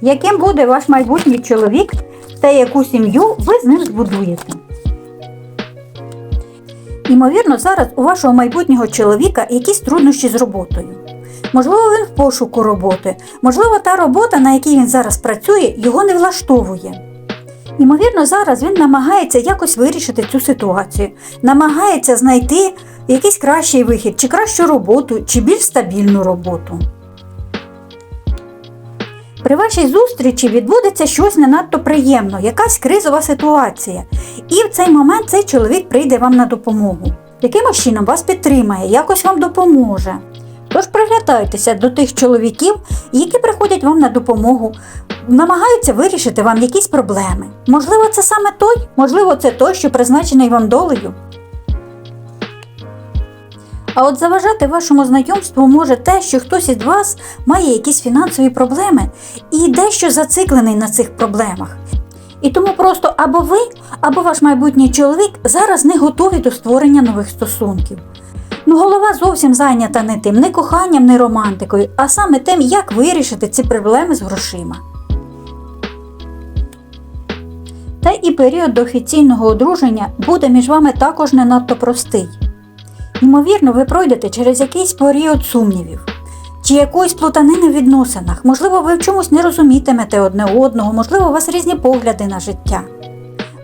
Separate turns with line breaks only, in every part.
Яким буде ваш майбутній чоловік та яку сім'ю ви з ним збудуєте? Ймовірно, зараз у вашого майбутнього чоловіка якісь труднощі з роботою. Можливо, він в пошуку роботи, можливо, та робота, на якій він зараз працює, його не влаштовує. Ймовірно, зараз він намагається якось вирішити цю ситуацію, намагається знайти якийсь кращий вихід, чи кращу роботу, чи більш стабільну роботу. При вашій зустрічі відбудеться щось не надто приємно, якась кризова ситуація. І в цей момент цей чоловік прийде вам на допомогу. Якимось чином вас підтримає, якось вам допоможе. Тож приглядайтеся до тих чоловіків, які приходять вам на допомогу, намагаються вирішити вам якісь проблеми. Можливо, це саме той, можливо, це той, що призначений вам долею. А от заважати вашому знайомству може те, що хтось із вас має якісь фінансові проблеми і дещо зациклений на цих проблемах. І тому просто або ви, або ваш майбутній чоловік зараз не готові до створення нових стосунків. Ну, голова зовсім зайнята не тим, не коханням, не романтикою, а саме тим, як вирішити ці проблеми з грошима. Та і період до офіційного одруження буде між вами також не надто простий. Ймовірно, ви пройдете через якийсь період сумнівів чи якоїсь плутанини в відносинах. Можливо, ви в чомусь не розумітимете одне одного, можливо, у вас різні погляди на життя.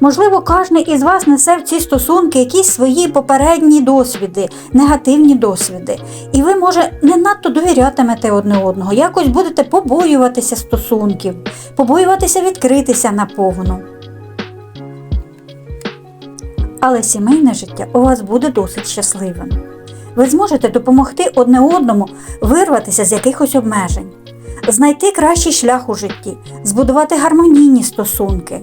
Можливо, кожен із вас несе в ці стосунки якісь свої попередні досвіди, негативні досвіди. І ви, може, не надто довірятимете одне одного, якось будете побоюватися стосунків, побоюватися відкритися наповну. Але сімейне життя у вас буде досить щасливим. Ви зможете допомогти одне одному вирватися з якихось обмежень, знайти кращий шлях у житті, збудувати гармонійні стосунки,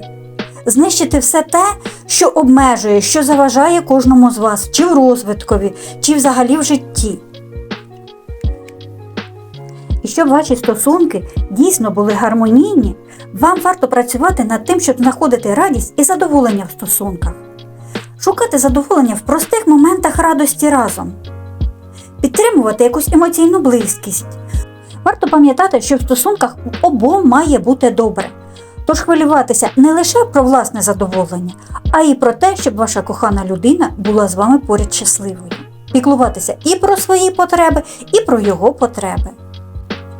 знищити все те, що обмежує, що заважає кожному з вас, чи в розвиткові, чи взагалі в житті. І щоб ваші стосунки дійсно були гармонійні, вам варто працювати над тим, щоб знаходити радість і задоволення в стосунках шукати задоволення в простих моментах радості разом, підтримувати якусь емоційну близькість. Варто пам'ятати, що в стосунках обом має бути добре. Тож хвилюватися не лише про власне задоволення, а й про те, щоб ваша кохана людина була з вами поряд щасливою. Піклуватися і про свої потреби, і про його потреби.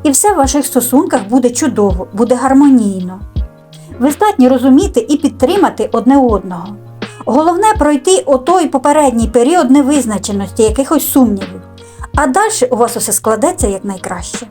І все в ваших стосунках буде чудово, буде гармонійно. Ви здатні розуміти і підтримати одне одного. Головне пройти отой попередній період невизначеності, якихось сумнівів. А далі у вас усе складеться як найкраще.